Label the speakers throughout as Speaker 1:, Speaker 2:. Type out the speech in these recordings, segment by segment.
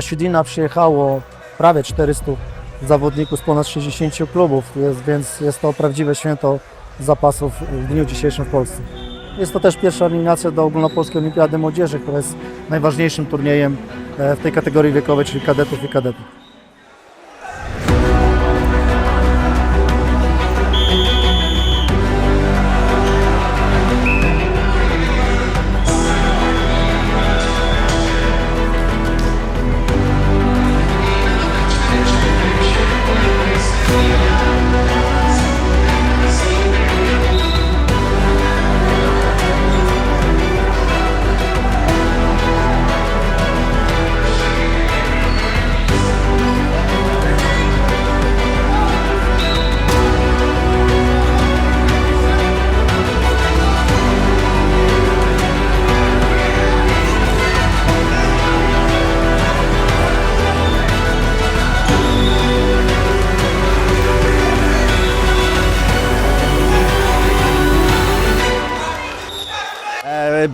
Speaker 1: Do Świdwina przyjechało prawie 400 zawodników z ponad 60 klubów, jest, więc jest to prawdziwe święto zapasów w dniu dzisiejszym w Polsce. Jest to też pierwsza eliminacja do Ogólnopolskiej Olimpiady Młodzieży, która jest najważniejszym turniejem e, w tej kategorii wiekowej, czyli kadetów i kadetów.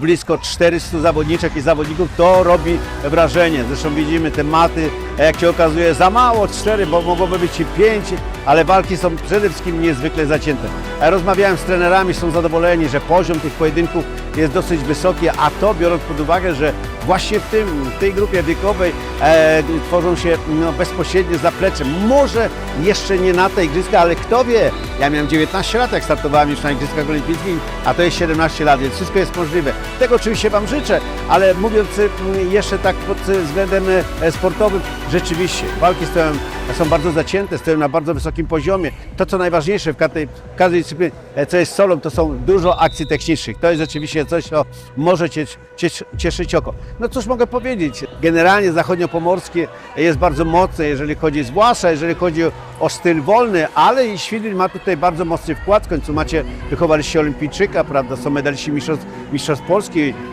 Speaker 2: Blisko 400 zawodniczek i zawodników, to robi wrażenie. Zresztą widzimy te maty, e, jak się okazuje, za mało, 4, bo mogłoby być i 5, ale walki są przede wszystkim niezwykle zacięte. Rozmawiałem z trenerami, są zadowoleni, że poziom tych pojedynków jest dosyć wysoki, a to biorąc pod uwagę, że właśnie w, tym, w tej grupie wiekowej e, tworzą się no, bezpośrednie zaplecze. Może jeszcze nie na te igrzyska, ale kto wie, ja miałem 19 lat, jak startowałem już na Igrzyskach Olimpijskich, a to jest 17 lat, więc wszystko jest możliwe. Tego oczywiście Wam życzę, ale mówiąc mm, jeszcze tak pod względem e, sportowym, rzeczywiście walki stoją, są bardzo zacięte, stoją na bardzo wysokim poziomie. To, co najważniejsze w każdej, w każdej dyscyplinie, e, co jest solą, to są dużo akcji technicznych. To jest rzeczywiście coś, co może ciesz, ciesz, cieszyć oko. No cóż mogę powiedzieć, generalnie zachodniopomorskie jest bardzo mocne, jeżeli chodzi, zwłaszcza jeżeli chodzi o, styl wolny, ale i Świdwin ma tutaj bardzo mocny wkład. W końcu macie, wychowaliście olimpijczyka, prawda, są medaliści mistrzostw, mistrzostw Polski,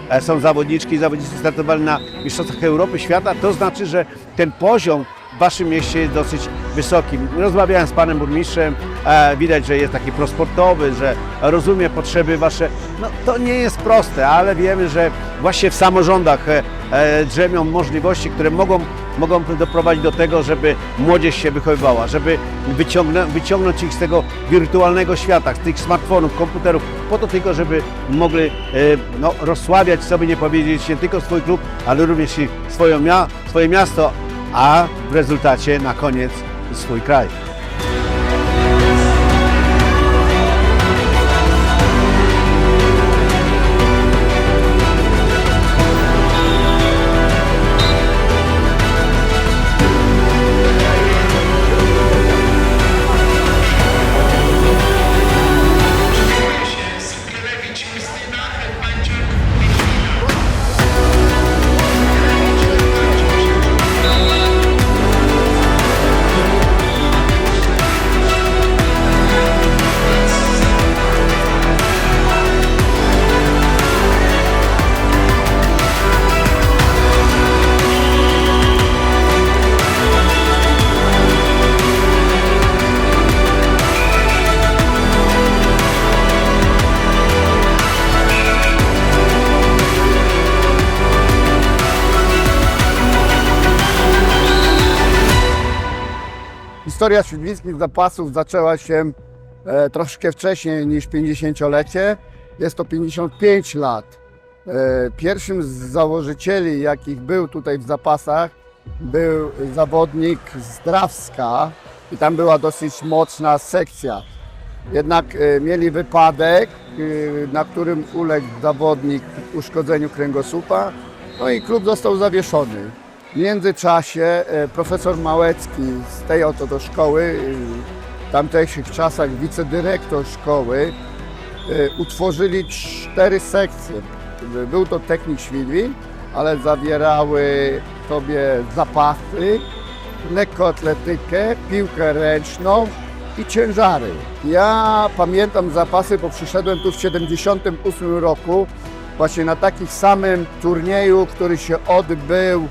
Speaker 2: e, są zawodniczki i zawodnicy startowali na mistrzostwach Europy, świata. To znaczy, że ten poziom Waszym mieście jest dosyć wysoki. Rozmawiałem z Panem Burmistrzem, e, widać, że jest taki prosportowy, że rozumie potrzeby Wasze. No to nie jest proste, ale wiemy, że właśnie w samorządach e, e, drzemią możliwości, które mogą, mogą doprowadzić do tego, żeby młodzież się wychowywała, żeby wyciągnąć ich z tego wirtualnego świata, z tych smartfonów, komputerów, po to tylko, żeby mogli no, rozsławiać, by nie powiedzieć, nie tylko swój klub, ale również i swoją swoje miasto, a w rezultacie na koniec swój kraj.
Speaker 3: Historia świdwickich zapasów zaczęła się e, troszkę wcześniej niż 50-lecie. Jest to 55 lat. E, pierwszym z założycieli, jakich był tutaj w zapasach, był zawodnik z Drawska i tam była dosyć mocna sekcja. Jednak e, mieli wypadek, e, na którym uległ zawodnik uszkodzeniu kręgosłupa, no i klub został zawieszony. W międzyczasie e, profesor Małecki z tej oto do szkoły, e, w tamtejszych czasach wicedyrektor szkoły, e, utworzyli cztery sekcje. Był to technik Świdwin, ale zawierały sobie zapasy, lekkoatletykę, piłkę ręczną i ciężary. Ja pamiętam zapasy, bo przyszedłem tu w 78 roku, właśnie na takim samym turnieju, który się odbył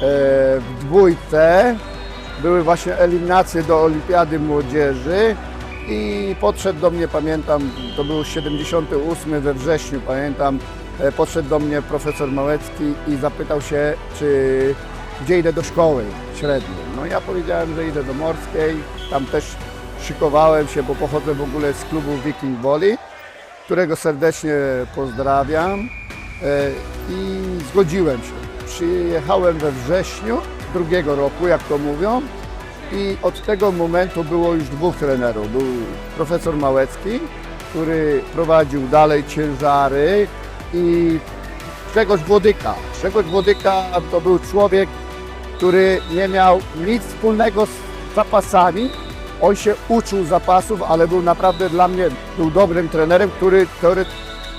Speaker 3: w dwójce. Były właśnie eliminacje do Olimpiady Młodzieży i podszedł do mnie, pamiętam, to był 78 we wrześniu, pamiętam, e, podszedł do mnie profesor Małecki i zapytał się, czy gdzie idę do szkoły średniej. No ja powiedziałem, że idę do Morskiej, tam też szykowałem się, bo pochodzę w ogóle z klubu Viking Volley, którego serdecznie pozdrawiam e, i zgodziłem się. Przyjechałem we wrześniu drugiego roku, jak to mówią, i od tego momentu było już dwóch trenerów. Był profesor Małecki, który prowadził dalej ciężary i Grzegorz Włodyka. Grzegorz Włodyka to był człowiek, który nie miał nic wspólnego z zapasami. On się uczył zapasów, ale był naprawdę dla mnie był dobrym trenerem, który, teore,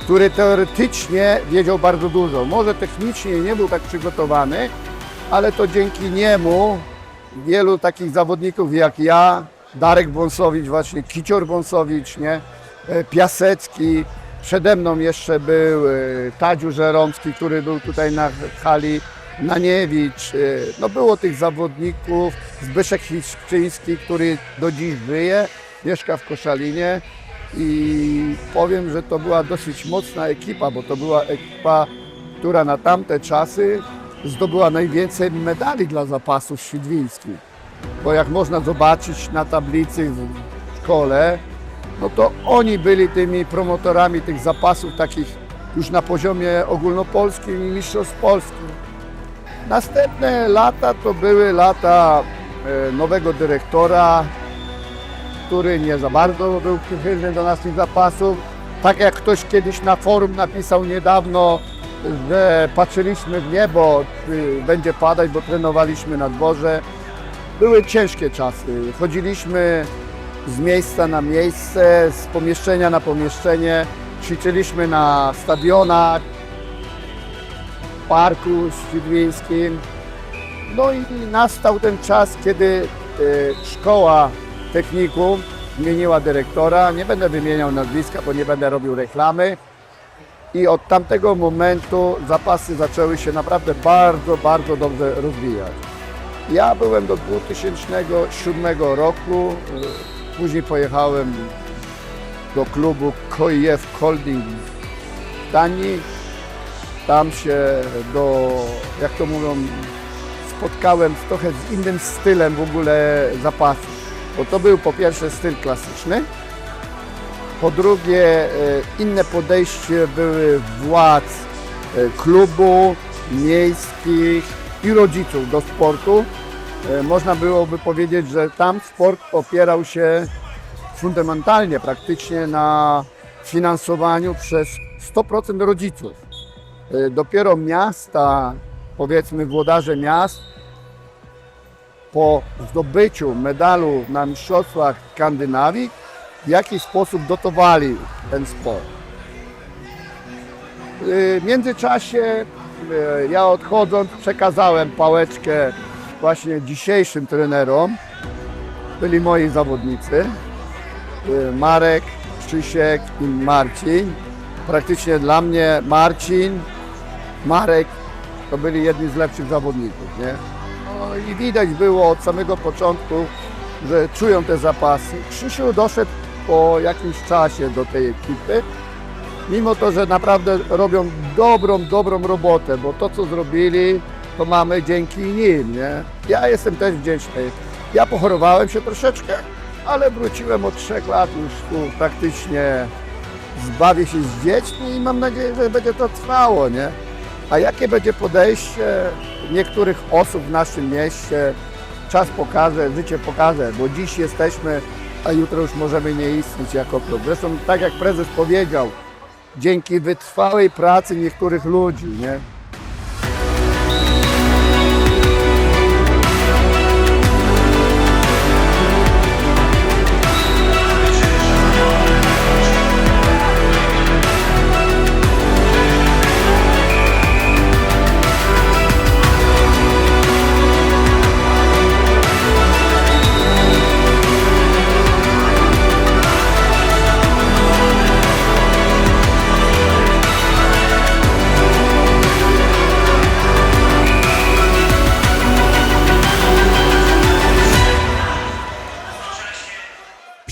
Speaker 3: który teoretycznie wiedział bardzo dużo. Może technicznie nie był tak przygotowany, ale to dzięki niemu wielu takich zawodników jak ja, Darek Bąsowicz, właśnie Kicior Bąsowicz, nie? E, Piasecki, przede mną jeszcze był e, Tadziu Żeromski, który był tutaj na hali, Naniewicz. e, No było tych zawodników, Zbyszek Hiszczyński, który do dziś żyje, mieszka w Koszalinie i powiem, że to była dosyć mocna ekipa, bo to była ekipa, która na tamte czasy zdobyła najwięcej medali dla zapasów świdwińskich. Bo jak można zobaczyć na tablicy w szkole, no to oni byli tymi promotorami tych zapasów takich już na poziomie ogólnopolskim i mistrzostw polskim. Następne lata to były lata e, nowego dyrektora, który nie za bardzo był przychylny do naszych zapasów. Tak jak ktoś kiedyś na forum napisał niedawno, że patrzyliśmy w niebo, czy będzie padać, bo trenowaliśmy na dworze. Były ciężkie czasy. Chodziliśmy z miejsca na miejsce, z pomieszczenia na pomieszczenie. Ćwiczyliśmy na stadionach, parku świdwińskim. No i nastał ten czas, kiedy e, szkoła technikum zmieniła dyrektora. Nie będę wymieniał nazwiska, bo nie będę robił reklamy. I od tamtego momentu zapasy zaczęły się naprawdę bardzo, bardzo dobrze rozwijać. Ja byłem do 2007 roku, później pojechałem do klubu Kojew Holding w Danii. Tam się do, jak to mówią, spotkałem trochę z innym stylem w ogóle zapasów. Bo to był po pierwsze styl klasyczny, po drugie, e, inne podejście były władz e, klubu, miejskich i rodziców do sportu. E, Można byłoby powiedzieć, że tam sport opierał się fundamentalnie, praktycznie na finansowaniu przez 100% rodziców. Dopiero miasta, powiedzmy włodarze miast, po zdobyciu medalu na Mistrzostwach Skandynawii w jaki sposób dotowali ten sport. W międzyczasie y, ja odchodząc przekazałem pałeczkę właśnie dzisiejszym trenerom. Byli moi zawodnicy. y, Marek, Krzysiek i Marcin. Praktycznie dla mnie Marcin, Marek to byli jedni z lepszych zawodników. Nie? No i widać było od samego początku, że czują te zapasy. Krzysiu doszedł po jakimś czasie do tej ekipy, mimo to, że naprawdę robią dobrą, dobrą robotę, bo to, co zrobili, to mamy dzięki nim, nie? Ja jestem też wdzięczny. Ja pochorowałem się troszeczkę, ale wróciłem od trzech lat już tu praktycznie zbawię się z dziećmi i mam nadzieję, że będzie to trwało, nie? A jakie będzie podejście niektórych osób w naszym mieście, czas pokaże, życie pokaże, bo dziś jesteśmy, a jutro już możemy nie istnieć jako klub. Zresztą tak jak prezes powiedział, dzięki wytrwałej pracy niektórych ludzi, nie?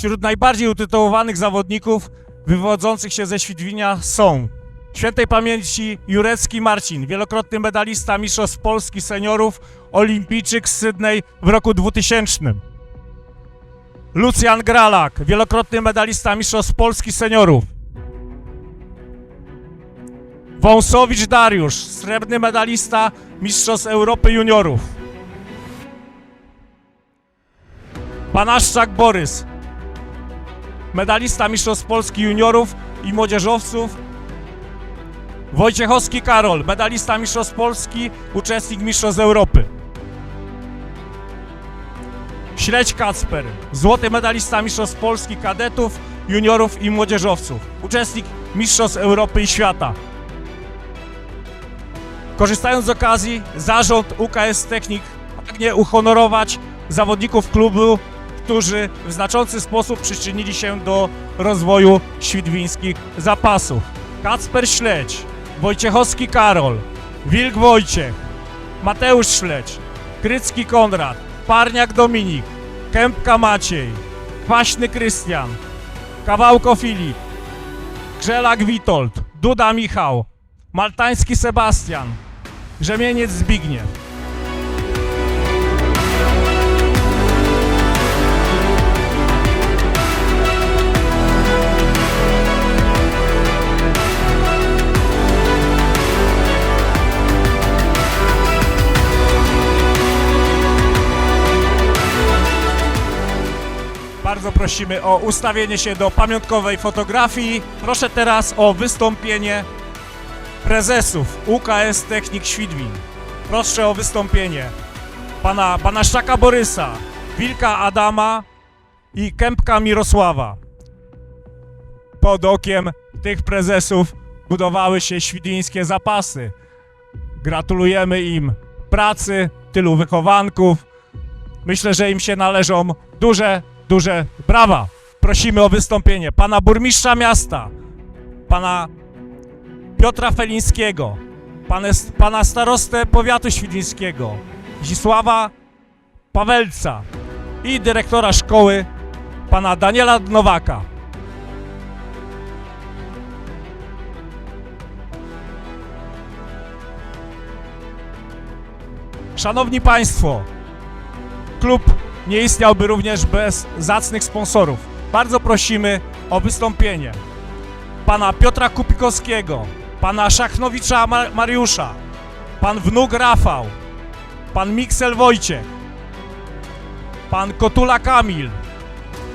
Speaker 4: Wśród najbardziej utytułowanych zawodników wywodzących się ze Świdwinia są Świętej pamięci Jurecki Marcin, wielokrotny medalista Mistrzostw Polski Seniorów, olimpijczyk z Sydney w roku 2000. Lucjan Gralak, wielokrotny medalista Mistrzostw Polski Seniorów. Wąsowicz Dariusz, srebrny medalista Mistrzostw Europy Juniorów. Panaszczak Borys, medalista Mistrzostw Polski Juniorów i Młodzieżowców. Wojciechowski Karol, medalista Mistrzostw Polski, uczestnik Mistrzostw Europy. Śledź Kacper, złoty medalista Mistrzostw Polski kadetów, juniorów i młodzieżowców, uczestnik Mistrzostw Europy i Świata. Korzystając z okazji, zarząd UKS Technik pragnie uhonorować zawodników klubu, którzy w znaczący sposób przyczynili się do rozwoju świdwińskich zapasów. Kacper Śledź, Wojciechowski Karol, Wilk Wojciech, Mateusz Śledź, Krycki Konrad, Parniak Dominik, Kępka Maciej, Kwaśny Krystian, Kawałko Filip, Grzelak Witold, Duda Michał, Maltański Sebastian, Rzemieniec Zbigniew. Bardzo prosimy o ustawienie się do pamiątkowej fotografii. Proszę teraz o wystąpienie prezesów UKS Technik Świdwin. Proszę o wystąpienie pana, pana Szczaka Borysa, Wilka Adama i Kępka Mirosława. Pod okiem tych prezesów budowały się świdwińskie zapasy. Gratulujemy im pracy, tylu wychowanków. Myślę, że im się należą duże, duże brawa. Prosimy o wystąpienie pana burmistrza miasta, pana Piotra Felińskiego, pana, starostę powiatu świdwińskiego, Zisława Pawelca i dyrektora szkoły, pana Daniela Nowaka. Szanowni Państwo, klub nie istniałby również bez zacnych sponsorów. Bardzo prosimy o wystąpienie pana Piotra Kupikowskiego, pana Szachnowicza Mar- Mariusza, pan Wnuk Rafał, pan Miksel Wojciech, pan Kotula Kamil,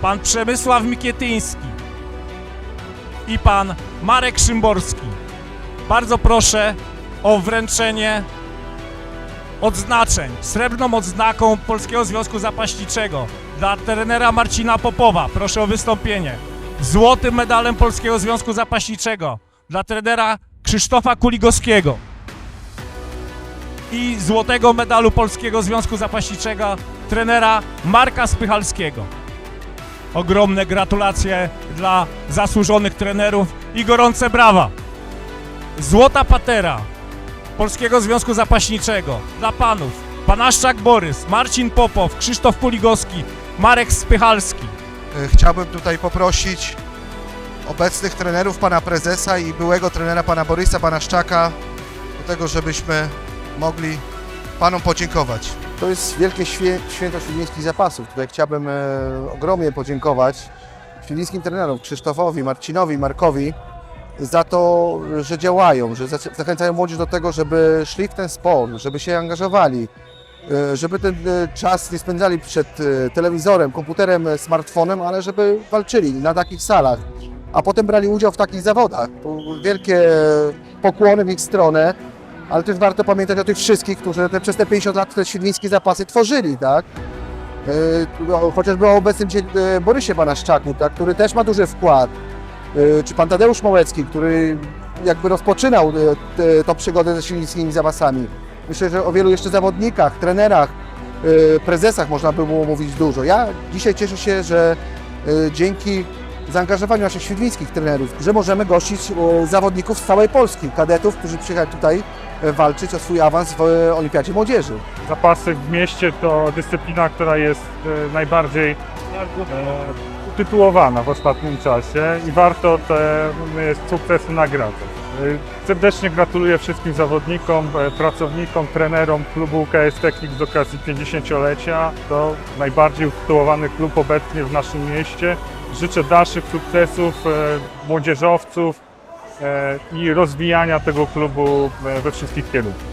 Speaker 4: pan Przemysław Mikietyński i pan Marek Szymborski. Bardzo proszę o wręczenie odznaczeń. Srebrną odznaką Polskiego Związku Zapaśniczego dla trenera Marcina Popowa. Proszę o wystąpienie. Złotym medalem Polskiego Związku Zapaśniczego dla trenera Krzysztofa Kuligowskiego. I złotego medalu Polskiego Związku Zapaśniczego trenera Marka Spychalskiego. Ogromne gratulacje dla zasłużonych trenerów i gorące brawa. Złota patera Polskiego Związku Zapaśniczego dla panów Panaszczak Borys, Marcin Popow, Krzysztof Kuligowski, Marek Spychalski.
Speaker 5: E, Chciałbym tutaj poprosić obecnych trenerów, pana prezesa i byłego trenera pana Borysa, pana Szczaka, do tego, żebyśmy mogli panom podziękować.
Speaker 6: To jest wielkie świe, święto świdwińskich zapasów. Tutaj chciałbym e, ogromnie podziękować świdwińskim trenerom Krzysztofowi, Marcinowi, Markowi za to, że działają, że zac- zachęcają młodzież do tego, żeby szli w ten sport, żeby się angażowali, e, żeby ten e, czas nie spędzali przed e, telewizorem, komputerem, smartfonem, ale żeby walczyli na takich salach, a potem brali udział w takich zawodach. Wielkie pokłony w ich stronę ale też warto pamiętać o tych wszystkich, którzy te, przez te 50 lat te świdwińskie zapasy tworzyli, tak? Chociażby o obecnym Borysie Banaszczaku, tak? który też ma duży wkład. Yy, czy pan Tadeusz Małecki, który jakby rozpoczynał te- tą przygodę ze świdwińskimi zapasami. Myślę, że o wielu jeszcze zawodnikach, trenerach, yy, prezesach można by było mówić dużo. Ja dzisiaj cieszę się, że dzięki zaangażowaniu naszych świdwińskich trenerów, że możemy gościć zawodników z całej Polski, kadetów, którzy przyjechali tutaj e, walczyć o swój awans w e, Olimpiadzie Młodzieży.
Speaker 7: Zapasy w mieście to dyscyplina, która jest e, najbardziej utytułowana w ostatnim czasie i warto te sukcesy nagradzać. Serdecznie gratuluję wszystkim zawodnikom, e, pracownikom, trenerom klubu UKS Technik z okazji 50-lecia. To najbardziej utytułowany klub obecnie w naszym mieście. Życzę dalszych sukcesów, e, młodzieżowców e, i rozwijania tego klubu we wszystkich kierunkach.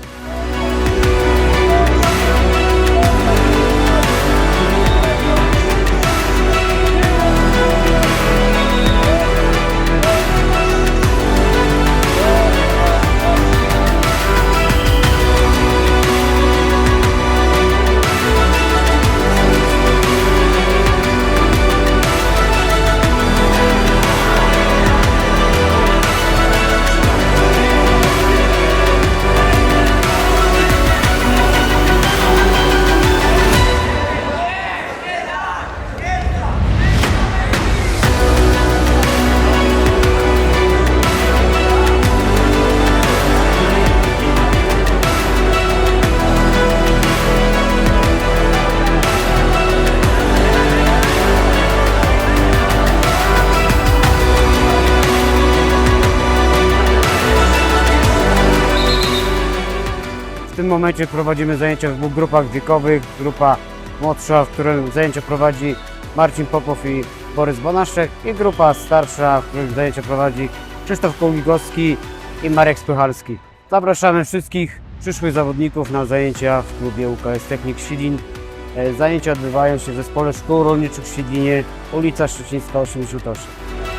Speaker 8: Momencie prowadzimy zajęcia w dwóch grupach wiekowych. Grupa młodsza, w którym zajęcia prowadzi Marcin Popow i Borys Bonaszek i grupa starsza, w którym zajęcia prowadzi Krzysztof Kołligowski i Marek Spychalski. Zapraszamy wszystkich przyszłych zawodników na zajęcia w klubie UKS Technik Świdin. E, Zajęcia odbywają się w Zespole Szkół Rolniczych w Świdlinie, ulica Szczecińska 88.